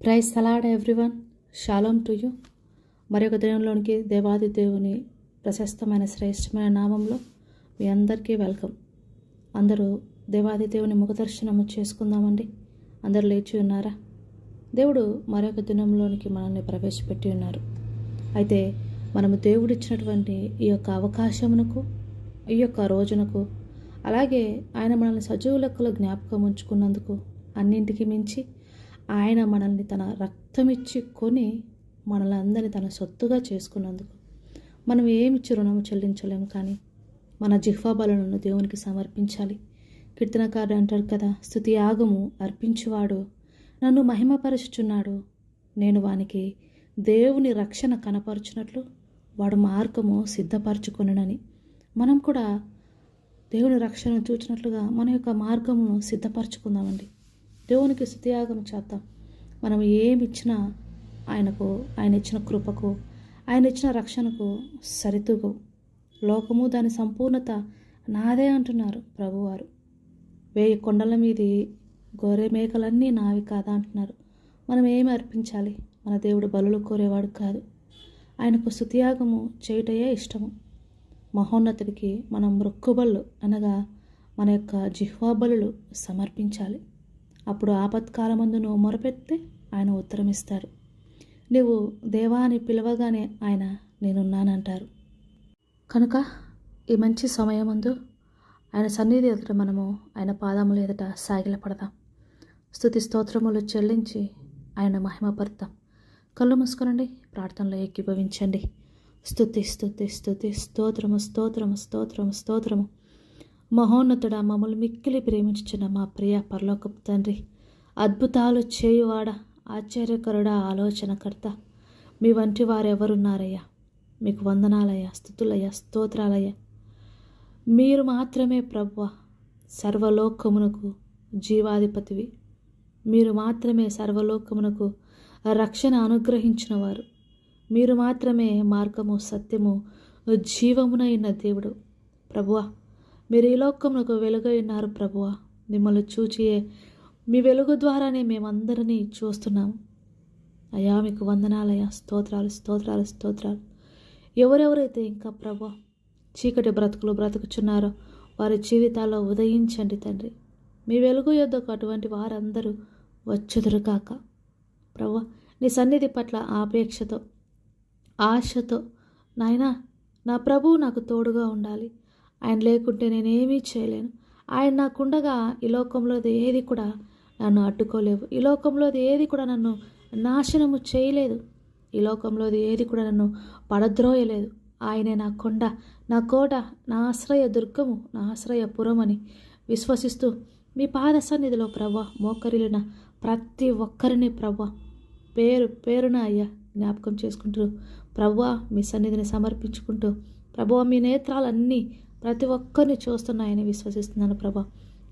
Praise సలాడ్ everyone shalom to you మరొక దినంలోనికి దేవాది దేవుని ప్రశస్తమైన శ్రేష్టమైన నామంలో మీ అందరికీ వెల్కమ్. అందరూ దేవాది దేవుని ముఖదర్శనము చేసుకుందామండి. అందరూ లేచి ఉన్నారా? దేవుడు మరొక దినంలోనికి మనల్ని ప్రవేశపెట్టి ఉన్నారు. అయితే మనము దేవుడిచ్చినటువంటి ఈ యొక్క అవకాశమునకు ఈ యొక్క రోజునకు అలాగే ఆయన మనల్ని సజీవ జ్ఞాపకం ఉంచుకున్నందుకు అన్నింటికి మించి ఆయన మనల్ని తన రక్తమిచ్చి కొని మనల్ని అందరినీ తన సొత్తుగా చేసుకున్నందుకు మనం ఏమిచ్చి రుణము చెల్లించలేము కానీ మన జిహ్వాబలను దేవునికి సమర్పించాలి. కీర్తనకారుడు అంటారు కదా స్థుతి యాగము అర్పించువాడు. నన్ను మహిమపరచుచున్నాడు. నేను వానికి దేవుని రక్షణ కనపరుచున్నట్లు వాడు మార్గము సిద్ధపరచుకొనని మనం కూడా దేవుని రక్షణ చూచినట్లుగా మన యొక్క మార్గమును సిద్ధపరచుకుందామండి. దేవునికి స్థుతియాగం చేద్దాం. మనం ఏమి ఇచ్చినా ఆయనకు ఆయన ఇచ్చిన కృపకు ఆయన ఇచ్చిన రక్షణకు సరితూగవు. లోకము దాని సంపూర్ణత నాదే అంటున్నారు ప్రభువారు. వేయి కొండల మీది గొర్రె మేకలన్నీ నావి కాదా అంటున్నారు. మనం ఏమి అర్పించాలి? మన దేవుడు బలులు కోరేవాడు కాదు. ఆయనకు స్థుతియాగము చేయుటయే ఇష్టము. మహోన్నతుడికి మనం మృక్కుబళ్ళు అనగా మన యొక్క జిహ్వాబలు సమర్పించాలి. అప్పుడు ఆపత్కాలమందు నువ్వు మొరపెడితే ఆయన ఉత్తరమిస్తారు. నువ్వు దేవా అని పిలవగానే ఆయన నేనున్నానంటారు. కనుక ఈ మంచి సమయమందు ఆయన సన్నిధి ఎదుట మనము ఆయన పాదముల ఎదుట సాగిలపడదాం. స్థుతి స్తోత్రములు చెల్లించి ఆయన మహిమపడతాం కళ్ళు మూసుకునండి ప్రార్థనలో ఏకీభవించండి. స్థుతి స్థుతి స్థుతి స్తోత్రము స్తోత్రము స్తోత్రము స్తోత్రము. మహోన్నతుడ మమ్మల్ని మిక్కిలి ప్రేమించిన మా ప్రియ పరలోకపు తండ్రి. అద్భుతాలు చేయువాడ ఆశ్చర్యకరుడ ఆలోచనకర్త. మీ వంటి వారెవరున్నారయ్యా? మీకు వందనాలయ్యా స్థుతులయ్యా స్తోత్రాలయ్యా. మీరు మాత్రమే ప్రభువ సర్వలోకమునకు జీవాధిపతివి. మీరు మాత్రమే సర్వలోకమునకు రక్షణ అనుగ్రహించిన వారు మీరు మాత్రమే మార్గము సత్యము జీవమునైన దేవుడు. ప్రభువా మీరు ఈ లోకమునకు వెలుగై ఉన్నారు ప్రభువ. మిమ్మల్ని చూచియే మీ వెలుగు ద్వారానే మేమందరినీ చూస్తున్నాము అయా మీకు వందనాలయ్యా. స్తోత్రాలు స్తోత్రాలు స్తోత్రాలు. ఎవరెవరైతే ఇంకా ప్రభు చీకటి బ్రతుకులు బ్రతుకుచున్నారో వారి జీవితాల్లో ఉదయించండి తండ్రి. మీ వెలుగు యొద్దకు అటువంటి వారందరూ వచ్చుదురు కాక ప్రభు నీ సన్నిధి పట్ల ఆపేక్షతో ఆశతో నాయనా నా ప్రభువు నాకు తోడుగా ఉండాలి. ఆయన లేకుంటే నేనేమీ చేయలేను. ఆయన నాకుండగా ఈ లోకంలోది ఏది కూడా నన్ను అడ్డుకోలేవు. ఈ లోకంలోది ఏది కూడా నన్ను నాశనము చేయలేదు. ఈ లోకంలోది ఏది కూడా నన్ను పడద్రోయలేదు. ఆయనే నా కొండ నా కోట నా ఆశ్రయ దుర్గము నా ఆశ్రయపురం అని విశ్వసిస్తూ మీ పాద సన్నిధిలో ప్రవ్వ మోకరిలిన ప్రతి ఒక్కరిని ప్రవ్వ. పేరు పేరున అయ్యా జ్ఞాపకం చేసుకుంటూ ప్రవ్వ మీ సన్నిధిని సమర్పించుకుంటూ ప్రభువ మీ నేత్రాలన్నీ ప్రతి ఒక్కరిని చూస్తున్నాయని విశ్వసిస్తున్నాను ప్రభా.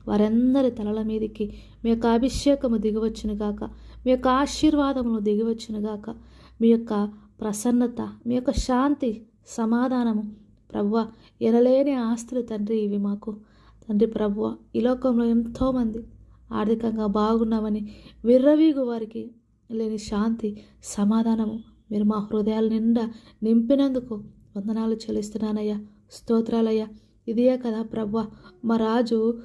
వారందరి తలల మీదకి మీ యొక్క అభిషేకము దిగివచ్చును గాక. మీ యొక్క ఆశీర్వాదమును దిగివచ్చును గాక. మీ యొక్క ప్రసన్నత మీ యొక్క శాంతి సమాధానము ప్రభువ ఎనలేని ఆస్తులు తండ్రి ఇవి మాకు. తండ్రి ప్రభువ ఈ లోకంలో ఎంతోమంది ఆర్థికంగా బాగున్నామని విర్రవీగు వారికి లేని శాంతి సమాధానము. మీరు మా హృదయాల నిండా నింపినందుకు వందనాలు చెల్లిస్తున్నానయ్యా. స్తోత్రాలయ్య. ఇదే కదా ప్రభా. మా రాజు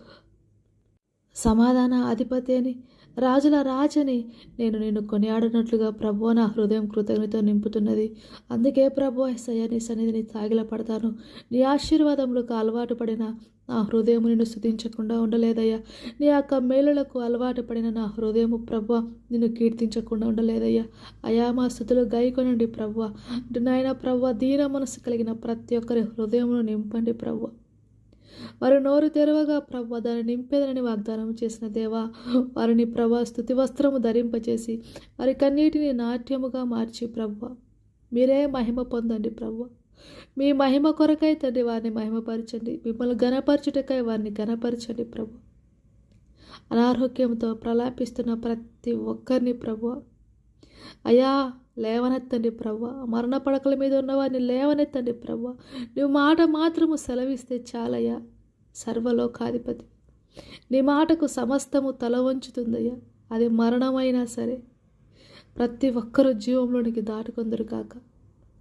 సమాధాన అధిపతి అని రాజుల రాజని నేను నిన్ను కొనియాడినట్లుగా ప్రభు నా హృదయం కృతజ్ఞత నింపుతున్నది. అందుకే ప్రభు ఎస్ఐ నీ సన్నిధిని తాగిల పడతాను నీ ఆశీర్వాదములకు అలవాటు పడిన నా హృదయం నిన్ను స్థుతించకుండా ఉండలేదయ్యా. నీ యొక్క మేలులకు అలవాటు పడిన నా హృదయము ప్రభు నిన్ను కీర్తించకుండా ఉండలేదయ్యా. అయా మా స్థుతులు గైకొనండి ప్రభు నాయన ప్రభు దీన మనసు కలిగిన ప్రతి ఒక్కరి హృదయమును నింపండి ప్రభు వారు నోరు తెరవగా ప్రభు దాన్ని నింపేదనని వాగ్దానం చేసిన దేవా వారిని ప్రభా స్థుతి వస్త్రము ధరింపచేసి వారి కన్నీటిని నాట్యముగా మార్చి ప్రభు. మీరే మహిమ పొందండి ప్రభు. మీ మహిమ కొరకై తండ్రి వారిని మహిమపరచండి. మిమ్మల్ని గణపరచుటకై వారిని గణపరచండి ప్రభు. అనారోగ్యంతో ప్రలాపిస్తున్న ప్రతి ఒక్కరిని ప్రభు. అయా లేవనెత్తండి ప్రవ్వ. మరణ పడకల మీద ఉన్న వారిని లేవనెత్తండి ప్రవ్వ. నువ్వు మాట మాత్రము సెలవిస్తే చాలయ్యా సర్వలోకాధిపతి. నీ మాటకు సమస్తము తల వంచుతుందయ్యా అది మరణమైనా సరే. ప్రతి ఒక్కరూ జీవంలోనికి దాటుకుందరు కాక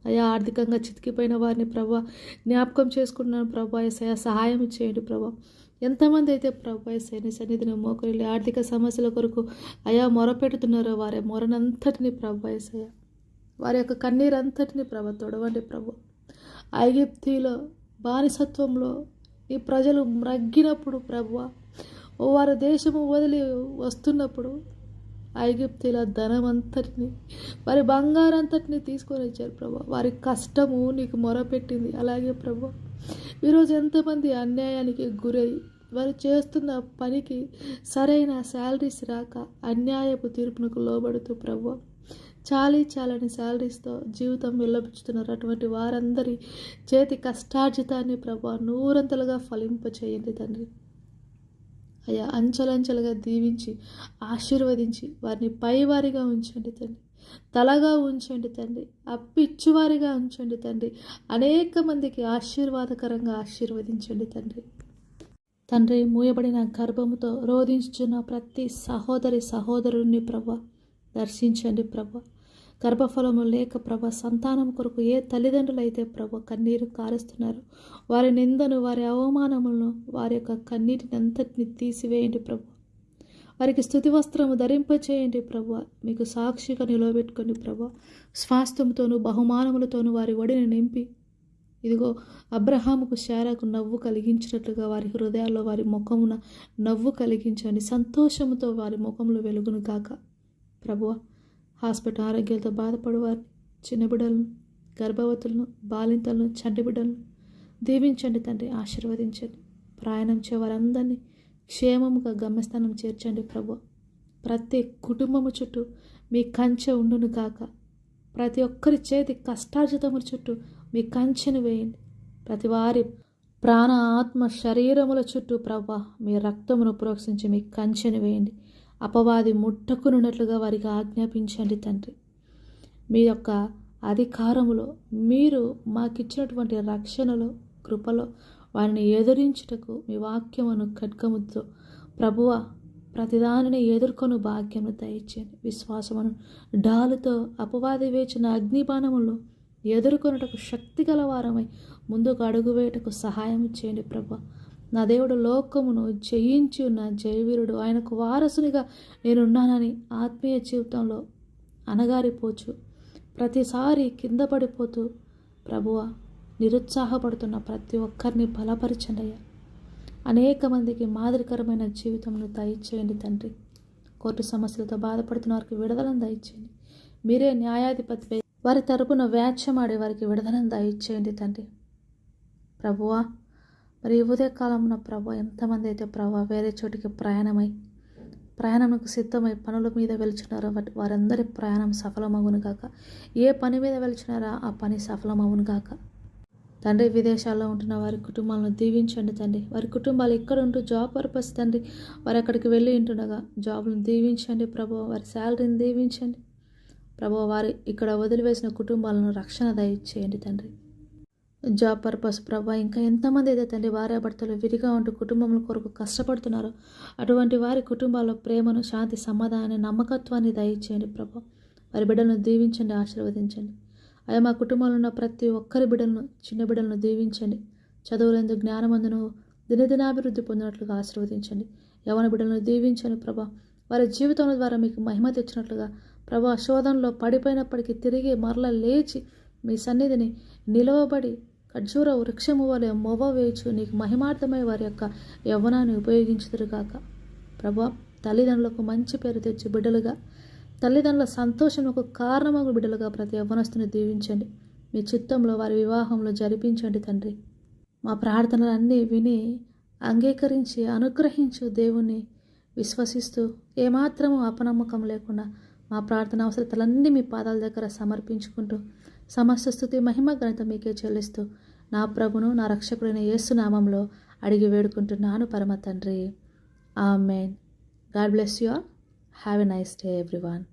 అయ్యా ఆర్థికంగా చితికిపోయిన వారిని ప్రభా జ్ఞాపకం చేసుకుంటున్నాను ప్రభా ఎసయ సహాయం చేయండి ప్రభా ఎంతమంది అయితే ప్రభా ఎసైని సన్నిధిని మోకరిల్లి ఆర్థిక సమస్యల కొరకు అయా మొరపెడుతున్నారో వారే మొరనంతటిని ప్రభా ఎసయ వారి యొక్క కన్నీరంతటిని ప్రభ తొడవండి ప్రభు. ఐగిప్తిలో బానిసత్వంలో ఈ ప్రజలు మ్రగ్గినప్పుడు ప్రభు వారి దేశము వదిలి వస్తున్నప్పుడు ఐగిప్తుల ధనం అంతటిని వారి బంగారంతటిని తీసుకొని వచ్చారు ప్రభా. వారి కష్టము నీకు మొరపెట్టింది. అలాగే ప్రభు ఈరోజు ఎంతమంది అన్యాయానికి గురై వారు చేస్తున్న పనికి సరైన శాలరీస్ రాక అన్యాయపు తీర్పునకు లోబడుతూ ప్రభు చాలీ చాలని శాలరీస్తో జీవితం విల్లపించుతున్నారు అటువంటి వారందరి చేతి కష్టార్జితాన్ని ప్రభా నూరంతలుగా ఫలింపచేయండి తండ్రి. అయ్యా అంచెలంచెలుగా దీవించి ఆశీర్వదించి వారిని పైవారిగా ఉంచండి తండ్రి. తలగా ఉంచండి తండ్రి. అప్పిచ్చువారిగా ఉంచండి తండ్రి. అనేక మందికి ఆశీర్వాదకరంగా ఆశీర్వదించండి తండ్రి. తండ్రి మూయబడిన గర్భముతో రోధించుచున్న ప్రతి సహోదరి సహోదరుని ప్రభా దర్శించండి ప్రభ. గర్భఫలము లేక ప్రభ సంతానం కొరకు ఏ తల్లిదండ్రులు అయితే ప్రభ కన్నీరు కారుస్తున్నారు వారి నిందను వారి అవమానములను వారి యొక్క కన్నీటిని అంతటిని తీసివేయండి ప్రభు. వారికి స్థుతి వస్త్రము ధరింపచేయండి ప్రభు. మీకు సాక్షిగా నిలవబెట్టుకోండి ప్రభు స్వాస్థ్యంతోనూ బహుమానములతోనూ వారి ఒడిని నింపి ఇదిగో అబ్రహాముకు శారకు నవ్వు కలిగించినట్లుగా వారి హృదయాల్లో వారి ముఖమున నవ్వు కలిగించండి. సంతోషముతో వారి ముఖంలో వెలుగును కాక ప్రభువ హాస్పిటల్ ఆరోగ్యాలతో బాధపడేవారిని చిన్న బిడ్డలను గర్భవతులను బాలింతలను చంటి బిడ్డలను దీవించండి తండ్రి ఆశీర్వదించండి. ప్రయాణించే వారందరినీ క్షేమముగా గమ్యస్థానం చేర్చండి ప్రభు. ప్రతి కుటుంబము చుట్టూ మీ కంచె ఉండును కాక ప్రతి ఒక్కరి చేతి కష్టార్జితముల చుట్టూ మీ కంచెను వేయండి. ప్రతి వారి ప్రాణ ఆత్మ శరీరముల చుట్టూ ప్రభా మీ రక్తమును ప్రోక్షించి మీ కంచెను వేయండి. అపవాది ముట్టకునున్నట్లుగా వారికి ఆజ్ఞాపించండి తండ్రి. మీ యొక్క అధికారములో మీరు మాకిచ్చినటువంటి రక్షణలో కృపలో వారిని ఎదురించుటకు మీ వాక్యమును ఖడ్గముతో ప్రభువ ప్రతిదానిని ఎదుర్కొను భాగ్యమును దయచేయండి. విశ్వాసమును డాలుతో అపవాది వేచిన అగ్నిబాణములు ఎదుర్కొనుటకు శక్తి గలవారమై ముందుకు అడుగువేయటకు సహాయం చేయండి ప్రభు నా దేవుడు లోకమును జయించి ఉన్న జయవీరుడు. ఆయనకు వారసునిగా నేనున్నానని ఆత్మీయ జీవితంలో అనగారిపోచు ప్రతిసారి కింద పడిపోతూ ప్రభువ నిరుత్సాహపడుతున్న ప్రతి ఒక్కరిని బలపరచండి అనేక మందికి మాదిరికరమైన జీవితంను దయచేయండి తండ్రి. కోర్టు సమస్యలతో బాధపడుతున్న వారికి విడుదలను దయచేయండి. మీరే న్యాయాధిపతి వారి తరపున వ్యాఖ్యమాడే వారికి విడుదలను దయచేయండి తండ్రి. ప్రభువా మరి ఉదయకాలమున ప్రభా ఎంతమంది అయితే ప్రభా వేరే చోటికి ప్రయాణమై ప్రయాణంకు సిద్ధమై పనుల మీద వెళ్తున్నారో బట్ వారందరి ప్రయాణం సఫలమవును కాక ఏ పని మీద వెళ్తున్నారో ఆ పని సఫలమవును కాక తండ్రి విదేశాల్లో ఉంటున్న వారి కుటుంబాలను దీవించండి తండ్రి. వారి కుటుంబాలు ఇక్కడ ఉంటూ జాబ్ పర్పస్ తండ్రి. వారు అక్కడికి వెళ్ళి ఉంటుండగా జాబ్లను దీవించండి ప్రభు. వారి శాలరీని దీవించండి. ప్రభు వారి ఇక్కడ వదిలివేసిన కుటుంబాలను రక్షణ దయచేయండి తండ్రి. జాబ్ పర్పస్ ప్రభా ఇంకా ఎంతమంది అయితే తండ్రి భార్యాభర్తలు విరిగా ఉంటూ కుటుంబంలో కొరకు కష్టపడుతున్నారో అటువంటి వారి కుటుంబాల్లో ప్రేమను శాంతి సమాధానాన్ని నమ్మకత్వాన్ని దయచేయండి ప్రభా. వారి బిడ్డలను దీవించండి ఆశీర్వదించండి. అయ్యా మా కుటుంబంలో ఉన్న ప్రతి ఒక్కరి బిడ్డలను చిన్న బిడ్డలను దీవించండి. చదువులందు జ్ఞానమందును దినదినాభివృద్ధి పొందినట్లుగా ఆశీర్వదించండి. యవన బిడ్డలను దీవించండి ప్రభా. వారి జీవితంలో ద్వారా మీకు మహిమ తెచ్చినట్లుగా ప్రభా శోధనలో పడిపోయినప్పటికీ తిరిగి మరల లేచి మీ సన్నిధిని నిలవబడి ఖర్జూర వృక్షము వలె మొవ వేచు నీకు మహిమార్థమై వారి యొక్క యవ్వనాన్ని ఉపయోగించుదురుగాక. ప్రభా తల్లిదండ్రులకు మంచి పేరు తెచ్చి బిడ్డలుగా తల్లిదండ్రుల సంతోషముకు కారణమగు బిడ్డలుగా ప్రతి యవ్వనస్తుని దీవించండి. మీ చిత్తంలో వారి వివాహంలో జరిపించండి తండ్రి. మా ప్రార్థనలన్నీ విని అంగీకరించి అనుగ్రహించు దేవుణ్ణి విశ్వసిస్తూ ఏమాత్రము అపనమ్మకం లేకుండా మా ప్రార్థన అవసరతలన్నీ మీ పాదాల దగ్గర సమర్పించుకుంటూ సమస్త స్థుతి మహిమ ఘనత మీకే చెల్లిస్తూ నా ప్రభును నా రక్షకుడైన యేసునామంలో అడిగి వేడుకుంటున్నాను పరమ తండ్రి. Amen. God bless you all. Have a nice day everyone.